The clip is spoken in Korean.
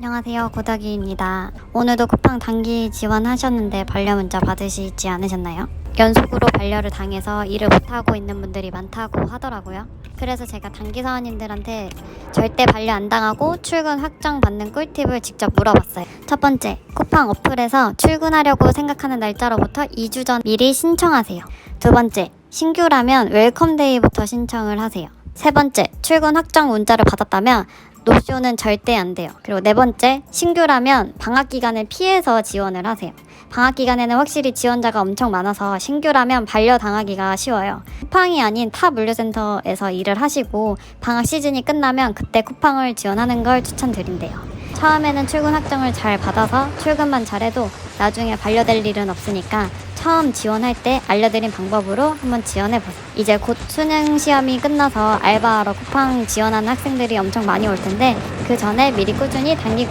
안녕하세요 고덕이입니다. 오늘도 쿠팡 단기 지원하셨는데 반려 문자 받으시지 않으셨나요? 연속으로 반려를 당해서 일을 못하고 있는 분들이 많다고 하더라고요. 그래서 제가 단기 사원님들한테 절대 반려 안 당하고 출근 확정 받는 꿀팁을 직접 물어봤어요. 첫 번째, 쿠팡 어플에서 출근하려고 생각하는 날짜로부터 2주 전 미리 신청하세요. 두 번째, 신규라면 웰컴데이부터 신청을 하세요. 세 번째, 출근 확정 문자를 받았다면 노쇼는 절대 안 돼요. 그리고 네 번째, 신규라면 방학 기간을 피해서 지원을 하세요. 방학 기간에는 확실히 지원자가 엄청 많아서 신규라면 반려당하기가 쉬워요. 쿠팡이 아닌 타 물류센터에서 일을 하시고 방학 시즌이 끝나면 그때 쿠팡을 지원하는 걸 추천드린대요. 처음에는 출근 확정을 잘 받아서 출근만 잘해도 나중에 반려될 일은 없으니까 처음 지원할 때 알려드린 방법으로 한번 지원해보세요. 이제 곧 수능 시험이 끝나서 알바하러 쿠팡 지원하는 학생들이 엄청 많이 올 텐데 그 전에 미리 꾸준히 단기